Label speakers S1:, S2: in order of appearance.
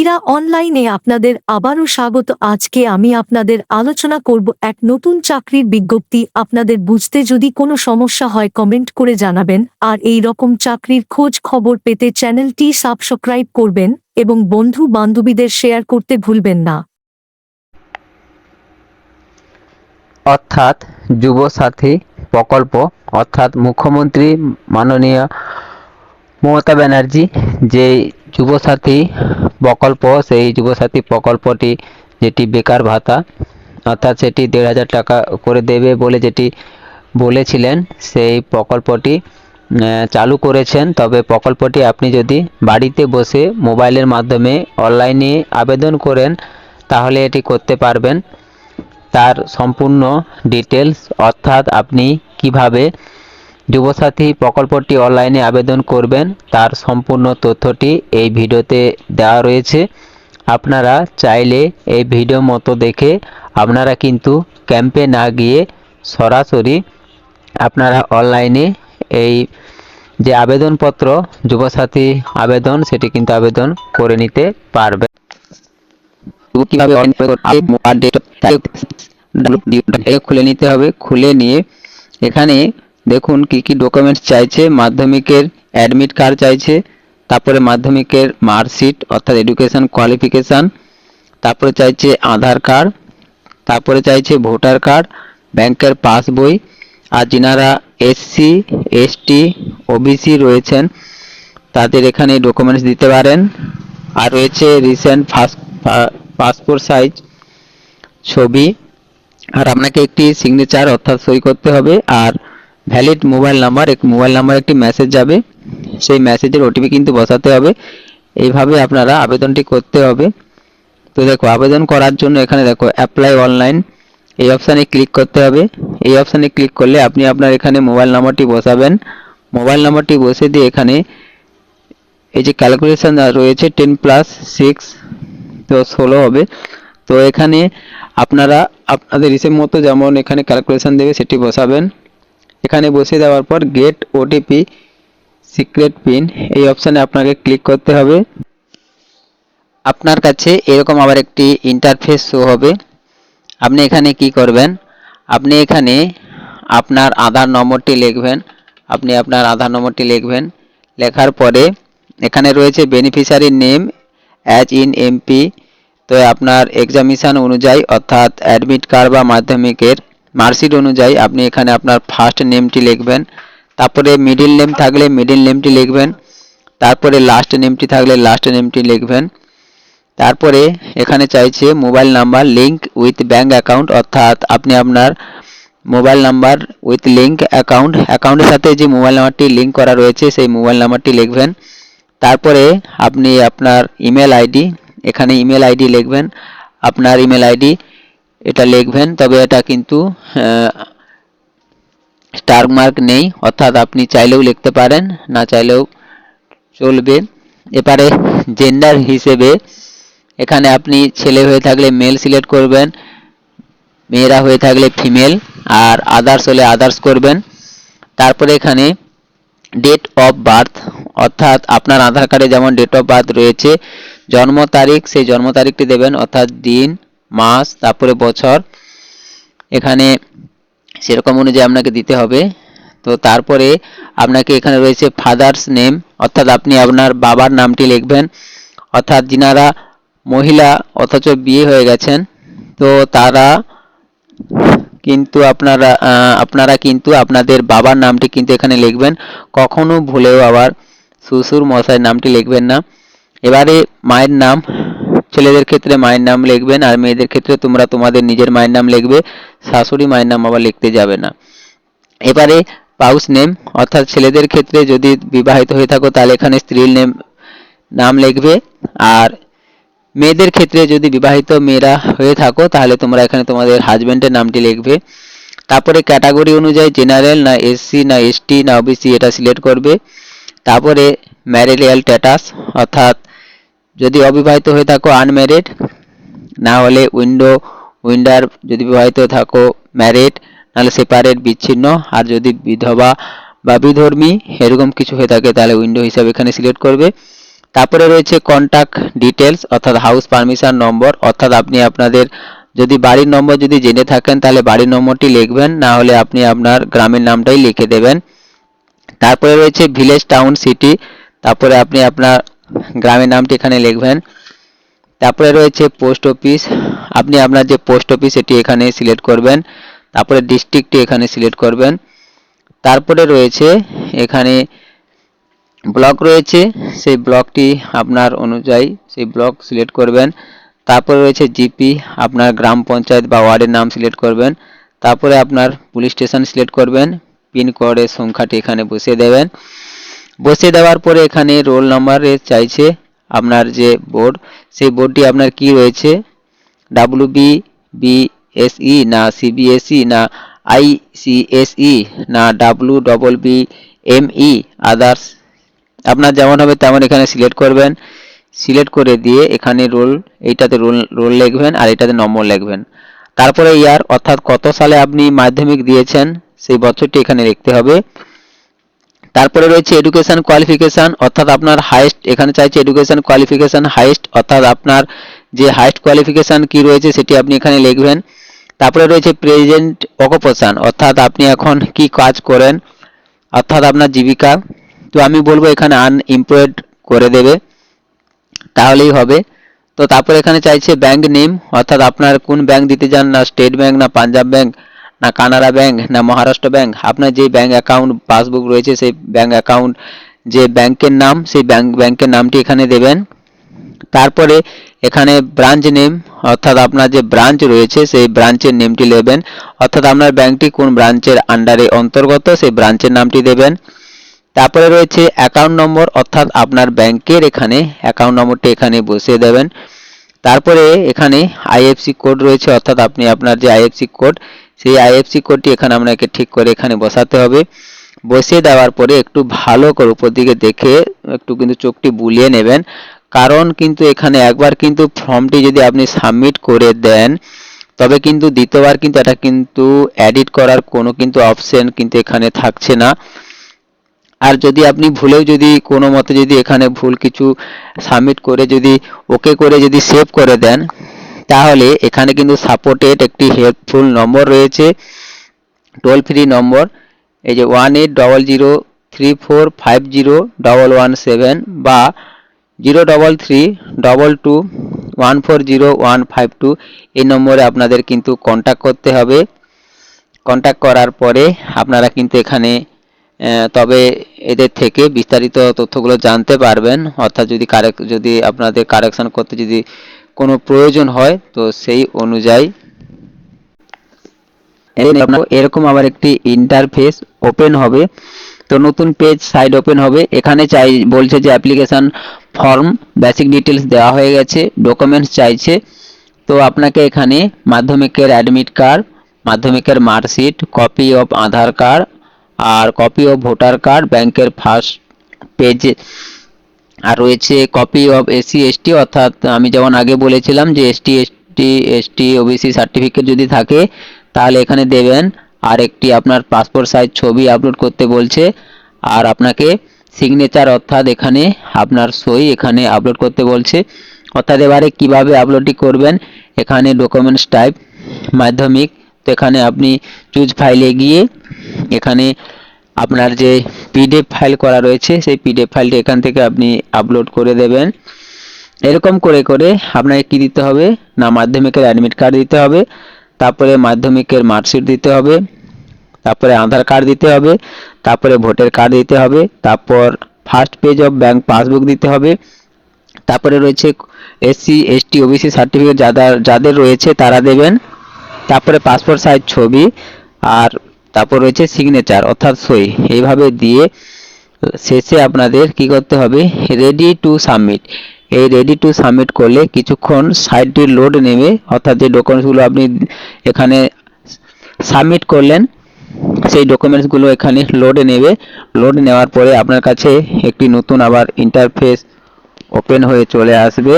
S1: ইরা অনলাইনে আপনাদের আবারও স্বাগত। আজকে আমি আপনাদের আলোচনা করব এক নতুন চাকরির বিজ্ঞপ্তি। আপনাদের বুঝতে যদি কোনো সমস্যা হয়, কমেন্ট করে জানাবেন। আর এই রকম চাকরির খোঁজ খবর পেতে চ্যানেলটি সাবস্ক্রাইব করবেন এবং বন্ধু বান্ধবীদের শেয়ার করতে ভুলবেন না।
S2: অর্থাৎ যুবসাথী প্রকল্প, অর্থাৎ মুখ্যমন্ত্রী মাননীয় মমতা ব্যানার্জি যে যুবসাথী প্রকল্প, সেই যুবসাথী প্রকল্পটি যেটি বেকার ভাতা, অর্থাৎ সেটি দেড় হাজার টাকা করে দেবে বলে যেটি বলেছিলেন, সেই প্রকল্পটি চালু করেছেন। তবে প্রকল্পটি আপনি যদি বাড়িতে বসে মোবাইলের মাধ্যমে অনলাইনে আবেদন করেন, তাহলে এটি করতে পারবেন। তার সম্পূর্ণ ডিটেলস অর্থাৎ আপনি কীভাবে যুবসাথী প্রকল্পটি অনলাইনে আবেদন করবেন। তার সম্পূর্ণ তথ্যটি এই ভিডিওতে দেওয়া রয়েছে। আপনারা চাইলে এই ভিডিও মতো দেখে আপনারা কিন্তু ক্যাম্পে না গিয়ে সরাসরি আপনারা অনলাইনে এই যে আবেদনপত্র, যুবসাথী আবেদন, সেটি কিন্তু আবেদন করে নিতে পারবেন। কীভাবে খুলে নিতে হবে। খুলে নিয়ে এখানে দেখুন কি কি ডকুমেন্টস চাইছে, মাধ্যমিকের অ্যাডমিট কার্ড চাইছে, তারপরে মাধ্যমিকের মার্কশিট অর্থাৎ এডুকেশন কোয়ালিফিকেশান তারপরে চাইছে আধার কার্ড তারপরে চাইছে ভোটার কার্ড ব্যাংকের পাসবই আর যিনারা এসসি এসটি ওবিসি রয়েছেন, তাদের এখানে ডকুমেন্টস দিতে পারেন। আর রয়েছে রিসেন্ট ফাস্ট পাসপোর্ট সাইজ ছবি। আর আপনাকে একটি সিগনেচার অর্থাৎ সই করতে হবে। আর ভ্যালিড মোবাইল নাম্বার এক মোবাইল নাম্বার একটি মেসেজ যাবে। সেই মেসেজের ওটিপি কিন্তু বসাতে হবে। এইভাবে আপনারা আবেদনটি করতে হবে। তো দেখো, আবেদন করার জন্য এখানে দেখো অ্যাপ্লাই অনলাইন এই অপশানে ক্লিক করতে হবে। এই অপশানে ক্লিক করলে আপনি আপনার এখানে মোবাইল নাম্বারটি বসাবেন। মোবাইল নাম্বারটি বসে দিয়ে এখানে এই যে ক্যালকুলেশন রয়েছে টেন প্লাস সিক্স তো ষোলো হবে। তো এখানে আপনারা, আপনাদের হিসেব মতো যেমন এখানে ক্যালকুলেশন দেবে, সেটি বসাবেন। এখানে বসিয়ে দেওয়ার পর গেট ওটিপি সিক্রেট পিন এই অপশানে আপনাকে ক্লিক করতে হবে। আপনার কাছে এরকম আবার একটি ইন্টারফেস শো হবে। আপনি এখানে কি করবেন? আপনি এখানে আপনার আধার নম্বরটি লিখবেন। আপনি আপনার আধার নম্বরটি লিখবেন। লেখার পরে এখানে রয়েছে beneficiary name as in MP তো আপনার এক্সামিশান অনুযায়ী অর্থাৎ অ্যাডমিট কার্ড বা মাধ্যমিকের মার্কশিট অনুযায়ী আপনি এখানে আপনার ফার্স্ট নেমটি লিখবেন, তারপরে মিডিল নেম থাকলে মিডিল নেমটি লিখবেন, তারপরে লাস্ট নেমটি থাকলে লাস্ট নেমটি লিখবেন। তারপরে এখানে চাইছে mobile number link with bank account অর্থাৎ আপনি আপনার mobile number with link account অ্যাকাউন্টের সাথে যে মোবাইল নাম্বারটি লিংক করা রয়েছে, সেই মোবাইল নাম্বারটি লিখবেন। তারপরে আপনি আপনার ইমেল আইডি এখানে ইমেল আইডি লিখবেন। আপনার ইমেল আইডি এটা লিখবেন, তবে এটা কিন্তু স্টার মার্ক নেই, অর্থাৎ আপনি চাইলেও লিখতে পারেন, না চাইলেও চলবে। এবারে জেন্ডার হিসেবে, এখানে আপনি ছেলে হয়ে থাকলে মেল সিলেক্ট করবেন, মেয়েরা হয়ে থাকলে ফিমেল আর আদার্স হলে আদার্স করবেন। তারপরে এখানে ডেট অফ বার্থ অর্থাৎ আপনার আধার কার্ডে যেমন ডেট অফ বার্থ রয়েছে, জন্ম তারিখ, সেই জন্ম তারিখটি দেবেন, অর্থাৎ দিন মাস, তারপরে বছর। এখানে সেরকম অনুযায়ী আপনাকে দিতে হবে। তো তারপরে আপনাকে এখানে রয়েছে ফাদার্স নেম অর্থাৎ আপনি আপনার বাবার নামটি লিখবেন। অর্থাৎ যিনারা মহিলা অথচ বিয়ে হয়ে গেছেন, তো তারা কিন্তু আপনারা আপনারা কিন্তু আপনাদের বাবার নামটি কিন্তু এখানে লিখবেন। কখনো ভুলেও আবার শ্বশুর মশাইয়ের নামটি লিখবেন না। এবারে মায়ের নাম ছেলেদের ক্ষেত্রে মায়ের নাম লিখবেন আর মেয়েদের ক্ষেত্রে তোমরা তোমাদের নিজের মায়ের নাম লিখবে, শাশুড়ি মায়ের নাম আবার লিখতে যাবে না। এবারে পাউস নেম অর্থাৎ ছেলেদের ক্ষেত্রে যদি বিবাহিত হয়ে থাকো তাহলে এখানে স্ত্রীর নেম নাম লিখবে আর মেয়েদের ক্ষেত্রে যদি বিবাহিত মেয়েরা হয়ে থাকো তাহলে তোমরা এখানে তোমাদের হাজবেন্ডের নামটি লিখবে। তারপরে ক্যাটাগরি অনুযায়ী জেনারেল না এসসি না এসটি না ওবিসি এটা সিলেক্ট করবে। তারপরে ম্যারিলিয়াল স্ট্যাটাস অর্থাৎ যদি অবিবাহিত হয়ে থাকো আনম্যারিড না হলে উইন্ডো উইন্ডার যদি বিবাহিত থাকো ম্যারিড নাহলে সেপারেট বিচ্ছিন্ন। আর যদি বিধবা বা বিধর্মী এরকম কিছু হয়ে থাকে, তাহলে উইন্ডো হিসাবে এখানে সিলেক্ট করবে। তারপরে রয়েছে কন্ট্যাক্ট ডিটেলস অর্থাৎ হাউস পারমিশন নম্বর অর্থাৎ আপনি আপনাদের যদি বাড়ির নম্বর যদি জেনে থাকেন, তাহলে বাড়ির নম্বরটি লিখবেন। না হলে আপনি আপনার গ্রামের নামটাই লিখে দেবেন। তারপরে রয়েছে ভিলেজ টাউন সিটি তারপরে আপনি আপনার গ্রামের নামটি এখানে লিখবেন। তারপরে রয়েছে পোস্ট অফিস। আপনি আপনার যে পোস্ট অফিস এটি এখানে সিলেক্ট করবেন। তারপরে ডিস্ট্রিক্টটি এখানে সিলেক্ট করবেন। তারপরে রয়েছে এখানে ব্লক রয়েছে। সেই ব্লকটি আপনার অনুযায়ী সেই ব্লক সিলেক্ট করবেন। তারপরে রয়েছে জিপি, আপনার গ্রাম পঞ্চায়েত বা ওয়ার্ডের নাম সিলেক্ট করবেন। তারপরে আপনার পুলিশ স্টেশন সিলেক্ট করবেন। পিনকোডের সংখ্যাটি এখানে বসিয়ে দেবেন। বসিয়ে দেওয়ার পরে এখানে রোল নাম্বারে চাইছে আপনার যে বোর্ড সেই বোর্ডটি আপনার কি রয়েছে? ডাব্লিউ বি বিএসই না সিবিএসই না আইসিএসই না W double B ME others আপনার যেমন হবে তেমন এখানে সিলেক্ট করবেন। সিলেক্ট করে দিয়ে এখানে রোল এইটাতে রোল রোল লিখবেন আর এটাতে নম্বর লিখবেন। তারপরে ইয়ার অর্থাৎ কত সালে আপনি মাধ্যমিক দিয়েছেন, সেই বছরটি এখানে লিখতে হবে। তারপরে রয়েছে এডুকেশন কোয়ালিফিকেশন অর্থাৎ আপনার হাইয়েস্ট এখানে চাইছে এডুকেশন কোয়ালিফিকেশন হাইয়েস্ট অর্থাৎ আপনার যে হাইয়েস্ট কোয়ালিফিকেশন কি রয়েছে সেটি আপনি এখানে লিখবেন। তারপরে রয়েছে প্রেজেন্ট অকুপেশন অর্থাৎ আপনি এখন কি কাজ করেন, অর্থাৎ আপনার জীবিকা। তো আমি বলব এখানে আনএমপ্লয়েড করে দেবে, তাহলেই হবে। তো তারপরে এখানে চাইছে ব্যাংক নেম অর্থাৎ আপনার কোন ব্যাংক দিতে চান, না স্টেট ব্যাংক না পাঞ্জাব ব্যাংক না কানাড়া ব্যাংক, না মহারাষ্ট্র ব্যাংক, আপনার যে ব্যাংক অ্যাকাউন্ট পাসবুক রয়েছে, সেই ব্যাংক অ্যাকাউন্ট যে ব্যাংকের নাম, সেই ব্যাংক, ব্যাংকের নামটি এখানে দেবেন। তারপরে এখানে ব্রাঞ্চ নেম অর্থাৎ আপনার যে ব্রাঞ্চ রয়েছে, সেই ব্রাঞ্চের নেমটি নেবেন। অর্থাৎ আপনার ব্যাংকটি কোন ব্রাঞ্চের আন্ডারে অন্তর্গত, সেই ব্রাঞ্চের নামটি দেবেন। তারপরে রয়েছে অ্যাকাউন্ট নম্বর অর্থাৎ আপনার ব্যাংকের এখানে অ্যাকাউন্ট নম্বরটি এখানে বসিয়ে দেবেন। তারপরে এখানে আইএফসি কোড রয়েছে, অর্থাৎ আপনি আপনার যে আইএফসি কোড সেই আইএফসি কোডটি এখানে আপনাকে ঠিক করে এখানে বসাতে হবে। বসিয়ে দেওয়ার পরে একটু ভালো করে উপর দিকে দেখে একটু কিন্তু চোখটি বুলিয়ে নেবেন। কারণ কিন্তু এখানে একবার কিন্তু ফর্মটি যদি আপনি সাবমিট করে দেন, তবে কিন্তু দ্বিতীয়বার কিন্তু এটা কিন্তু এডিট করার কোনো কিন্তু অপশন কিন্তু এখানে থাকছে না। আর যদি আপনি ভুলেও যদি কোনো মতে যদি এখানে ভুল কিছু সাবমিট করে যদি ওকে করে যদি সেভ করে দেন তাহলে এখানে কিন্তু সাপোর্টেড একটি হেল্পফুল নম্বর রয়েছে টোল ফ্রি নম্বর এই যে one eight double zero three four five zero double one seven বা zero double three double two one four zero one five two এই নম্বরে আপনাদের কিন্তু কন্ট্যাক্ট করতে হবে। কন্ট্যাক্ট করার পরে আপনারা কিন্তু এখানে তবে এদের থেকে বিস্তারিত তথ্যগুলো জানতে পারবেন। অর্থাৎ যদি কারেক্ট যদি আপনাদের কারেকশন করতে যদি কোনো প্রয়োজন হয়, তো সেই অনুযায়ী এরকম আবার একটি ইন্টারফেস ওপেন হবে। তো নতুন পেজ সাইড ওপেন হবে। এখানে চাই, বলছে যে অ্যাপ্লিকেশন ফর্ম বেসিক ডিটেলস দেওয়া হয়ে গেছে ডকুমেন্টস চাইছে। তো আপনাকে এখানে মাধ্যমিকের অ্যাডমিট কার্ড মাধ্যমিকের marksheet copy of Aadhaar card R copy of voter card ব্যাংকের ফার্স্ট পেজ আর রয়েছে কপি অফ এসসি এসটি অর্থাৎ আমি যেমন আগে বলেছিলাম যে ST ST ST OBC certificate যদি থাকে, তাহলে এখানে দেবেন আর একটি আপনার পাসপোর্ট সাইজ ছবি আপলোড করতে বলছে। আর আপনাকে সিগনেচার অর্থাৎ এখানে আপনার সই এখানে আপলোড করতে বলছে। অর্থাৎ এবারে কীভাবে আপলোডটি করবেন, এখানে ডকুমেন্টস টাইপ মাধ্যমিক, তো এখানে আপনি চুজ ফাইলে গিয়ে এখানে আপনার যে পিডিএফ ফাইল করা রয়েছে, সেই পিডিএফ ফাইলটি এখান থেকে আপনি আপলোড করে দেবেন। এরকম করে করে আপনাকে কি দিতে হবে? না, মাধ্যমিকের অ্যাডমিট কার্ড দিতে হবে, তারপরে মাধ্যমিকের মার্কশিট দিতে হবে, তারপরে আধার কার্ড দিতে হবে, তারপরে ভোটার কার্ড দিতে হবে, তারপর first page of bank passbook দিতে হবে, তারপরে রয়েছে এসসি এসটি ওবিসি সার্টিফিকেট যাদের যাদের রয়েছে তারা দেবেন, তারপরে পাসপোর্ট সাইজ ছবি, আর তারপর রয়েছে সিগনেচার অর্থাৎ সই। এইভাবে দিয়ে শেষে আপনাদের কি করতে হবে? রেডি টু সাবমিট এই রেডি টু সাবমিট করলে কিছুক্ষণ সাইটটির লোড নেবে অর্থাৎ যে ডকুমেন্টসগুলো আপনি এখানে সাবমিট করলেন, সেই ডকুমেন্টসগুলো এখানে লোডে নেবে। লোড নেওয়ার পরে আপনার কাছে একটি নতুন আবার ইন্টারফেস ওপেন হয়ে চলে আসবে।